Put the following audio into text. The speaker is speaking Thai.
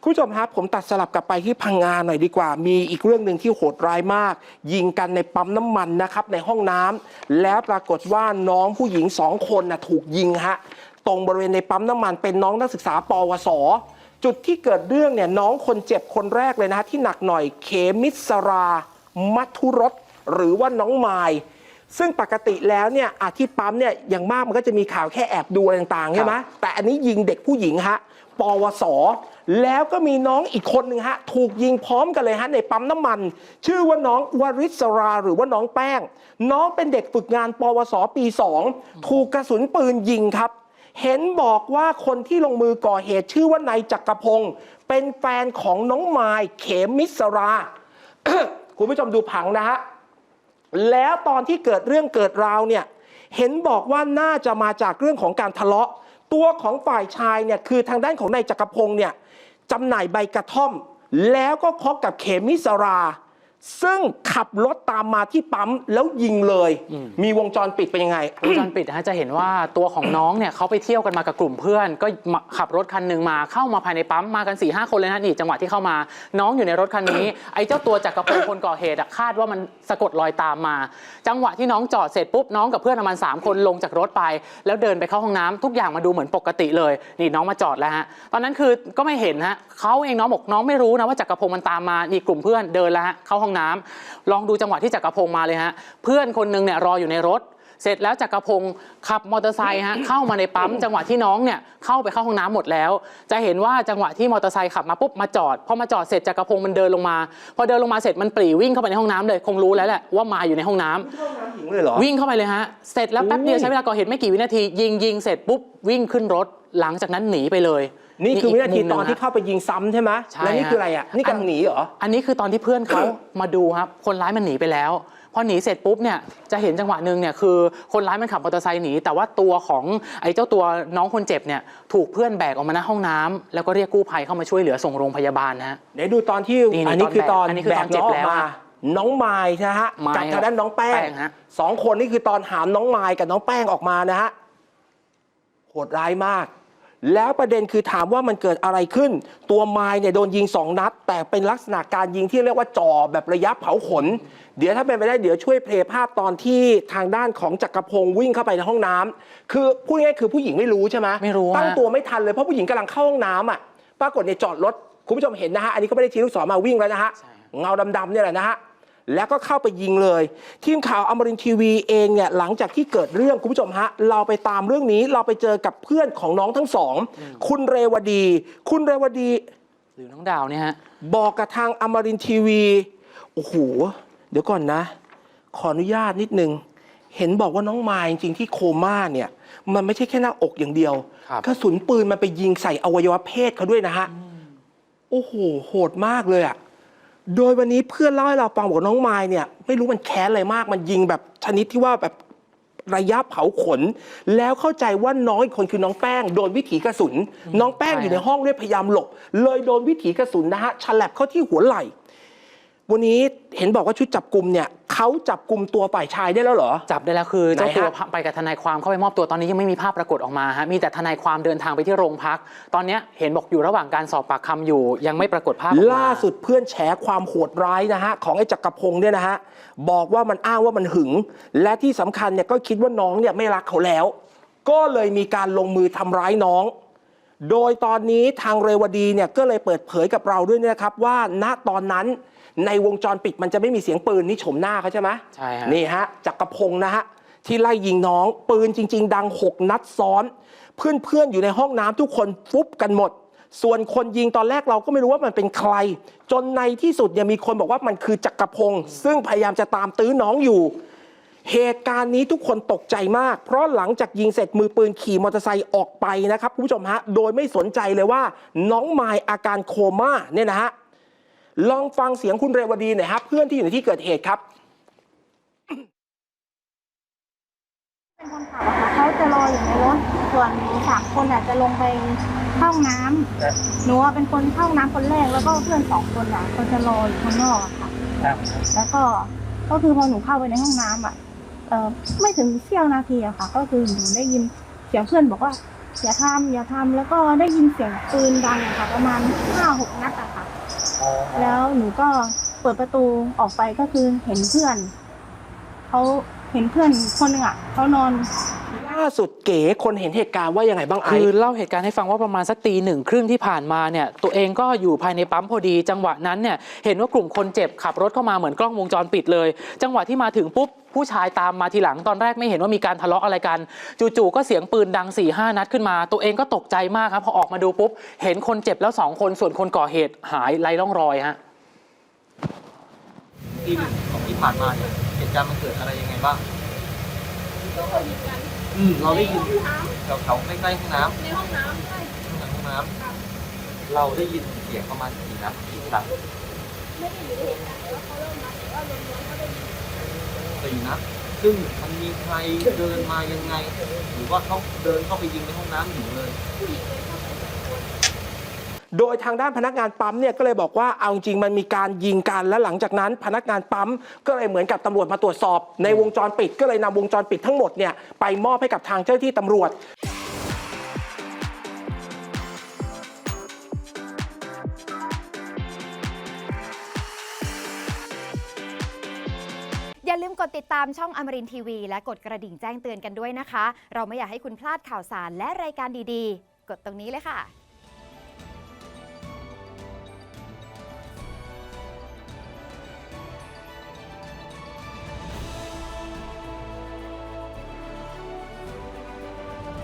คุณผู้ชมครับผมตัดสลับกลับไปที่พังงาหน่อยดีกว่า มีอีกเรื่องหนึ่งที่โหดร้ายมาก ยิงกันในปั๊มน้ำมันนะครับในห้องน้ำแล้วปรากฏว่าน้องผู้หญิงสองคนนะถูกยิงฮะตรงบริเวณในปั๊มน้ำมันเป็นน้องนักศึกษาปวส จุดที่เกิดเรื่องเนี่ยน้องคนเจ็บคนแรกเลยนะฮะที่หนักหน่อยเขมิสรามัทุรสหรือว่าน้องไมายซึ่งปกติแล้วเนี่ยอาที่ปั๊มเนี่ยอย่างมากมันก็จะมีข่าวแค่แอบดูอะไรต่างๆใช่ไหมแต่อันนี้ยิงเด็กผู้หญิงฮะ ปวส แล้วก็มีน้องอีกคนหนึ่งฮะ ถูกยิงพร้อมกันเลยฮะ ในปั๊มน้ำมัน ชื่อว่าน้องวริศรา หรือว่าน้องแป้ง น้องเป็นเด็กฝึกงานปวส ปี 2 ถูกกระสุนปืนยิงครับ เห็นบอกว่าคนที่ลงมือก่อเหตุชื่อว่านายจักรพงศ์เป็นแฟนของน้องมายเขมิสรา คุณผู้ชมดูผังนะฮะแล้วตอนที่เกิดเรื่องเกิดราวเนี่ยเห็นบอกว่าน่าจะมาจากเรื่องของการทะเลาะ ตัวของฝ่ายชายเนี่ยคือทางด้านของนายจักรพงศ์เนี่ยจำหน่ายใบกระท่อม แล้วก็คบกับเขมิสรา ซึ่งขับรถตามมาที่ปั๊มแล้วยิงเลย มีวงจรปิดเป็นยังไง วงจรปิดนะฮะจะเห็นว่าตัวของน้องเนี่ยเขาไปเที่ยวกันมากับกลุ่มเพื่อน ก็มาขับรถคันหนึ่งมาเข้ามาภายในปั๊มมากัน4ี่ห้าคนเลยนะนี่จังหวะที่เข้ามาน้องอยู่ในรถคันนี้ ไอ้เจ้าตัวจักรพงศ์คนก่อเหตุอะคาดว่ามันสะกดรอยตามมา จังหวะที่น้องจอดเสร็จปุ๊บน้องกับเพื่อนประมาณสามคนลงจากรถไป แล้วเดินไปเข้าห้องน้ำทุกอย่างมาดูเหมือนปกติเลย นี่น้องมาจอดแล้วฮะตอนนั้นคือก็ไม่เห็นฮะเขาเองน้องบอกน้องไม่รู้นะว่าจักรพงศ์มันตามมานี่กลุ่มเพื่อนเดินแล้วฮะเข้าห้องน้ำลองดูจังหวะที่จักรพงศ์มาเลยฮะเพื่อนคนหนึงเนี่ยรออยู่ในรถ เสร็จแล้วจักรพงศ์ขับมอเตอร์ไซค์ฮะเข้ามาในปั๊มจังหวะที่น้องเนี่ยเข้าไปเข้าห้องน้ำหมดแล้ว จะเห็นว่าจังหวะที่มอเตอร์ไซค์ขับมาปุ๊บมาจอดพอมาจอดเสร็จจักรพงศ์มันเดินลงมา พอเดินลงมาเสร็จมันปรีวิ่งเข้าไปในห้องน้ำเลยคงรู้แล้วแหละว่ามาอยู่ในห้องน้ำหญิงเลยเหรอวิ่งเข้าไปเลยฮะเสร็จแล้วแป๊บเดียวอุ้ยใช้เวลาก่อเหตุไม่กี่วินาทียิงยิงเสร็จปุ๊บวิ่งขึ้นรถ หลังจากนั้นหนีไปเลยนี่คือวินาทีกมุมหตอนที่ฮะเข้าไปยิงซ้ำใช่ไหมใช่และนี่ฮะคืออะไรอะ นี่กำลังหนีเหรอ อันนี้คือตอนที่เพื่อนเขา มาดูครับ คนร้ายมันหนีไปแล้ว พอหนีเสร็จปุ๊บเนี่ย จะเห็นจังหวะหนึ่งเนี่ยคือคนร้ายมันขับมอเตอร์ไซค์หนี แต่ว่าตัวของไอ้เจ้าตัวน้องคนเจ็บเนี่ยถูกเพื่อนแบกออกมาหน้าห้องน้ำแล้วก็เรียกกู้ภัยเข้ามาช่วยเหลือส่งโรงพยาบาลนะฮะ เดี๋ยวดูตอนที่นี่อันนี้คือตอนตอนแบกอันนี้คือแบตอกนน้องอเจ็อบกแล้วมา อะน้องไม้นะฮะไม้กับทางด้านน้องแป้งแป้งฮะ สองคนนี่คือตอนหามน้องไม้กับน้องแป้งออกมานะฮะโหดร้ายมาก แล้วประเด็นคือถามว่ามันเกิดอะไรขึ้น ตัวไม้เนี่ยโดนยิงสองนัด แต่เป็นลักษณะการยิงที่เรียกว่าจ่อแบบระยะเผาขน เดี๋ยวถ้าเป็นไปได้เดี๋ยวช่วยเพลย์ภาพตอนที่ทางด้านของจักรพงศ์วิ่งเข้าไปในห้องน้ำคือพูดง่ายๆคือผู้หญิงไม่รู้ใช่ไหมไม่รู้ตั้งฮะตัวไม่ทันเลยเพราะผู้หญิงกำลังเข้าห้องน้ำอะปรากฏในยจอดรถคุณผู้ชมเห็นนะฮะอันนี้ก็ไม่ได้ชี้ลูกศรมาวิ่งแล้วนะฮะใช่เงาดำๆเนี่ยแหละนะฮะ แล้วก็เข้าไปยิงเลย ทีมข่าวอมรินทร์ทีวีเองเนี่ยหลังจากที่เกิดเรื่องคุณผู้ชมฮะ เราไปตามเรื่องนี้เราไปเจอกับเพื่อนของน้องทั้งสอง คุณเรวดี คุณเรวดี หรือน้องดาวเนี่ยฮะ บอกกับทางอมรินทร์ทีวีโอ้โหเดี๋ยวก่อนนะ ขออนุญาตนิดนึง เห็นบอกว่าน้องมายจริงๆที่โคม่าเนี่ย มันไม่ใช่แค่หน้าอกอย่างเดียวครับ กระสุนปืนมันไปยิงใส่อวัยวะเพศเขาด้วยนะฮะ โอ้โห โหดมากเลยอะ โดยวันนี้เพื่อนเล่าให้เราฟังบอกน้องไม้เนี่ยไม่รู้มันแค้นอะไรมาก มันยิงแบบชนิดที่ว่าแบบระยะเผาขน แล้วเข้าใจว่าน้องอีกคนคือน้องแป้ง โดนวิถีกระสุน น้องแป้งอยู่ในห้องด้วยพยายามหลบ เลยโดนวิถีกระสุนนะฮะฉลับเข้าที่หัวไหล่ วันนี้เห็นบอกว่าชุดจับกลุ่มเนี่ยเขาจับกลุ่มตัวฝ่ายชายได้แล้วเหรอ จับได้แล้วคือเจ้าไหนฮะตัวไปกับทนายความเข้าไปมอบตัวตอนนี้ยังไม่มีภาพปรากฏออกมาฮะมีแต่ทนายความเดินทางไปที่โรงพัก ตอนเนี้ยเห็นบอกอยู่ระหว่างการสอบปากคำอยู่ ยังไม่ปรากฏภาพออกมา ล่าสุดเพื่อนแฉความโหดร้ายนะฮะ ของไอ้จักรพงศ์เนี่ยนะฮะ บอกว่ามันอ้างว่ามันหึง และที่สำคัญเนี่ยก็คิดว่าน้องเนี่ยไม่รักเขาแล้ว ก็เลยมีการลงมือทำร้ายน้อง โดยตอนนี้ทางเรวดีเนี่ยก็เลยเปิดเผยกับเราด้วยนะครับว่าณตอนนั้น ในวงจรปิดมันจะไม่มีเสียงปืนนี่โฉมหน้าเขาใช่ไหมใช่ฮะ นี่ฮะจักรพงศ์นะฮะที่ไล่ยิงน้องปืนจริง ๆ ดัง 6 นัดซ้อน เพื่อนๆอยู่ในห้องน้ำทุกคนฟุบกันหมด ส่วนคนยิงตอนแรกเราก็ไม่รู้ว่ามันเป็นใคร จนในที่สุดเนี่ยมีคนบอกว่ามันคือจักรพงศ์ซึ่งพยายามจะตามตื้อน้องอยู่ เหตุการณ์นี้ทุกคนตกใจมาก เพราะหลังจากยิงเสร็จมือปืนขี่มอเตอร์ไซค์ออกไปนะครับคุณผู้ชมฮะ โดยไม่สนใจเลยว่า น้องมายอาการโคม่าเนี่ยนะฮะ ลองฟังเสียงคุณเรวดีหน่อยครับเพื่อนที่อยู่ในที่เกิดเหตุครับเป็นคนขับอะค่ะเขาจะรออยู่ในรถส่วนหนูสามคนอะจะลงไปเข้าห้องน้ำหนูอะเป็นคนเข้าห้องน้ำคนแรกแล้วก็เพื่อนสองคนอะเขาจะรออยู่ข้างนอกอะค่ะแล้วก็ก็คือพอหนูเข้าไปในห้องน้ำอะเออไม่ถึงเสี้ยวนาทีอะค่ะ ก็คือหนูได้ยินเสียงเพื่อนบอกว่าอย่าทำอย่าทำแล้วก็ได้ยินเสียงปืนดังอะค่ะ ประมาณห้าหกนัดอะค่ะ แล้วหนูก็เปิดประตูออกไปก็คือเห็นเพื่อนเขาเห็นเพื่อนคนหนึ่งอะเขานอน ล่าสุดเก๋คนเห็นเหตุการณ์ว่ายังไงบ้างไอคือซ์ เล่าเหตุการณ์ให้ฟังว่าประมาณสักตีหนึ่งครึ่งที่ผ่านมาเนี่ยตัวเองก็อยู่ภายในปั๊มพอดีจังหวะนั้นเนี่ยเห็นว่ากลุ่มคนเจ็บขับรถเข้ามาเหมือนกล้องวงจรปิดเลย จังหวะที่มาถึงปุ๊บผู้ชายตามมาทีหลังตอนแรกไม่เห็นว่ามีการทะเลาะอะไรกัน จู่ๆก็เสียงปืนดัง4ี่ห้านัดขึ้นมา ตัวเองก็ตกใจมากครับพอออกมาดูปุ๊บเห็นคนเจ็บแล้วสองคนส่วนคนก่อเหตุหายไร้ร่องรอยฮะ ที่ของที่ผ่านมาเนี่ยเหตุการณ์มันเกิดอะไรยังไงบ้าง อืมเราได้ยินแถวๆใกล้ๆห้องน้ำในห้องน้ำใช่ห้องน้ำเราได้ยินเสียงประมาณกี่นัดกี่ครั้งไม่ได้อยู่ในเหตุการณ์แต่ว่าเขาเริ่มนัดแต่ว่ารวมๆเขาได้ยินสี่นัดซึ่งมันมีใครเดินมายังไง หรือว่าเขาเดินเข้าไปยิงในห้องน้ำหญิงเลย โดยทางด้านพนักงานปั๊มเนี่ยก็เลยบอกว่าเอาจริงมันมีการยิงกันและหลังจากนั้น พนักงานปั๊มก็เลยเหมือนกับตำรวจมาตรวจสอบ ในวงจรปิดก็เลยนำวงจรปิดทั้งหมดเนี่ยไปมอบให้กับทางเจ้าหน้าที่ตำรวจ อย่าลืมกดติดตามช่องอมรินทีวี และกดกระดิ่งแจ้งเตือนกันด้วยนะคะ เราไม่อยากให้คุณพลาดข่าวสารและรายการดีๆ กดตรงนี้เลยค่ะ